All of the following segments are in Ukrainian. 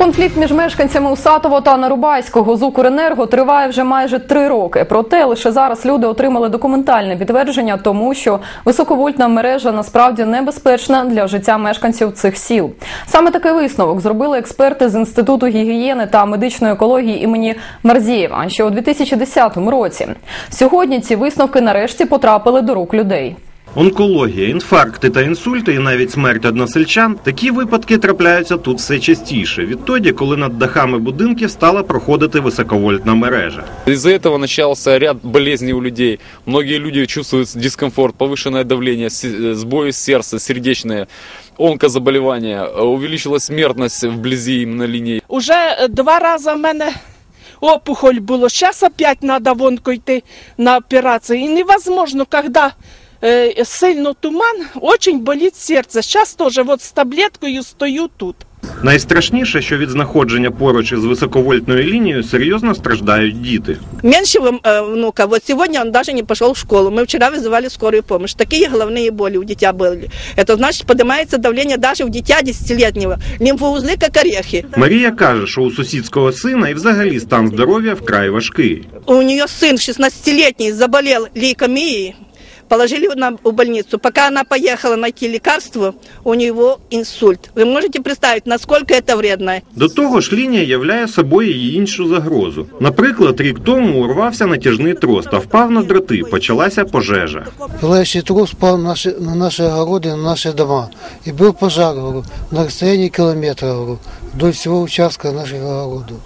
Конфлікт між мешканцями Усатого та Нарубайського з Укренерго триває вже майже три роки. Проте лише зараз люди отримали документальне підтвердження тому, що високовольтна мережа насправді небезпечна для життя мешканців цих сіл. Саме такий висновок зробили експерти з інституту гігієни та медичної екології імені Марзієва ще у 2010 році. Сьогодні ці висновки нарешті потрапили до рук людей. Онкологія, інфаркти та інсульти і навіть смерть односельчан – такі випадки трапляються тут все частіше, відтоді, коли над дахами будинків стала проходити високовольтна мережа. Из-за этого начался ряд болезней у людей. Многие люди чувствуют дискомфорт, повышенное давление, се- сбои сердца, сердечные, онкозаболевания. Увеличилась смертность вблизи именно линии. Уже е, два рази в мене опухоль було. Зараз опять треба вонко йти на операцію. І невозможно, коли е, сильно туман, очень болить серце. Зараз теж от з таблеткою стою тут. Найстрашніше, що від знаходження поруч із високовольтною лінією серйозно страждають діти. Меньшего э, внука, вот сегодня он даже не пошел в школу. Мы вчера вызывали скорую помощь. Такие головные боли у дитя были. Это значит, поднимается давление даже у дитя десятилетнего. Лимфоузлы как орехи. Марія каже, що у сусідського сина і взагалі стан здоров'я вкрай важкий. У нее сын 16-летний заболел лейкомией. Положили на, в больницу. Пока она поехала найти лекарство, у него инсульт. Вы можете представить, насколько это вредно? До того ж, лінія являє собою і іншу загрозу. Наприклад, рік тому урвався натяжний трос та впав на дроти, почалася пожежа. Пылающий трус упал на наши, на наши огороды, на наши дома. И был пожар говорю, на расстоянии километра говорю, вдоль всего участка наших огородов.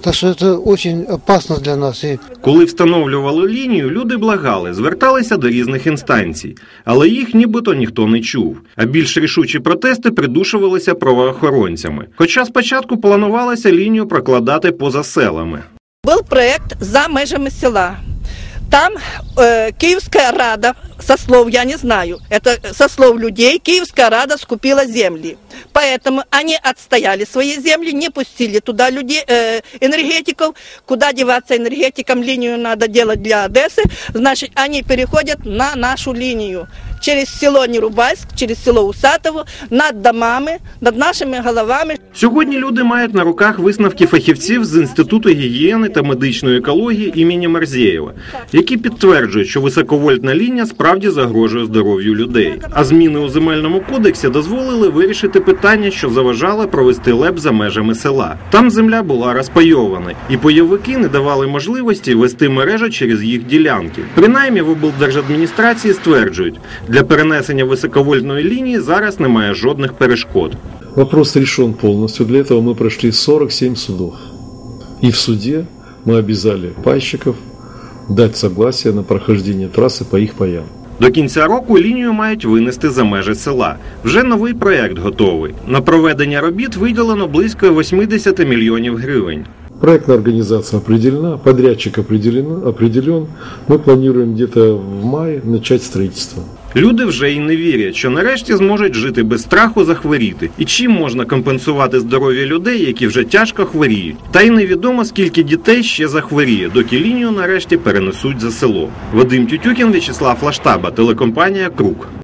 Так что это очень опасно для нас. И Коли встановлювали лінію, люди благали, зверталися до різних інстанцій, але їх нібито ніхто не чув. А більш рішучі протести придушувалися правоохоронцями. Хоча спочатку планувалося лінію прокладати поза селами. Был проект за межами села. Там э, Киевская Рада, со слов я не знаю, это со слов людей, Киевская Рада скупила земли. Поэтому они отстояли свои земли, не пустили туда людей, э, энергетиков. Куда деваться энергетикам, линию надо делать для Одессы. Значит, они переходят на нашу линию. Через село Нерубайск, через село Усатово, над домами, над нашими головами. Сьогодні люди мають на руках висновки фахівців з Інституту гігієни та медичної екології імені Марзєєва, які підтверджують, що високовольтна лінія справді загрожує здоров'ю людей. А зміни у земельному кодексі дозволили вирішити питання, що заважало провести леп за межами села. Там земля була розпайована, і бойовики не давали можливості вести мережу через їх ділянки. Принаймні в облдержадміністрації стверджують, для перенесення високовольтної лінії зараз немає жодних перешкод. Вопрос решен полностью. Для этого мы прошли 47 судов. И в суде мы обязали пайщиков дать согласие на прохождение трассы по их паям. До кінця року лінію мають винести за межі села. Вже новий проект готовий. На проведення робіт виділено близько 80 мільйонів гривень. Проектная организация определена, подрядчик определен, определен. Мы планируем где-то в мае начать строительство. Люди вже й не вірять, що нарешті зможуть жити без страху захворіти. І чим можна компенсувати здоров'я людей, які вже тяжко хворіють. Та й невідомо скільки дітей ще захворіє, доки лінію нарешті перенесуть за село. Вадим Тютюкін, В'ячеслав Лаштаба, телекомпанія Круг.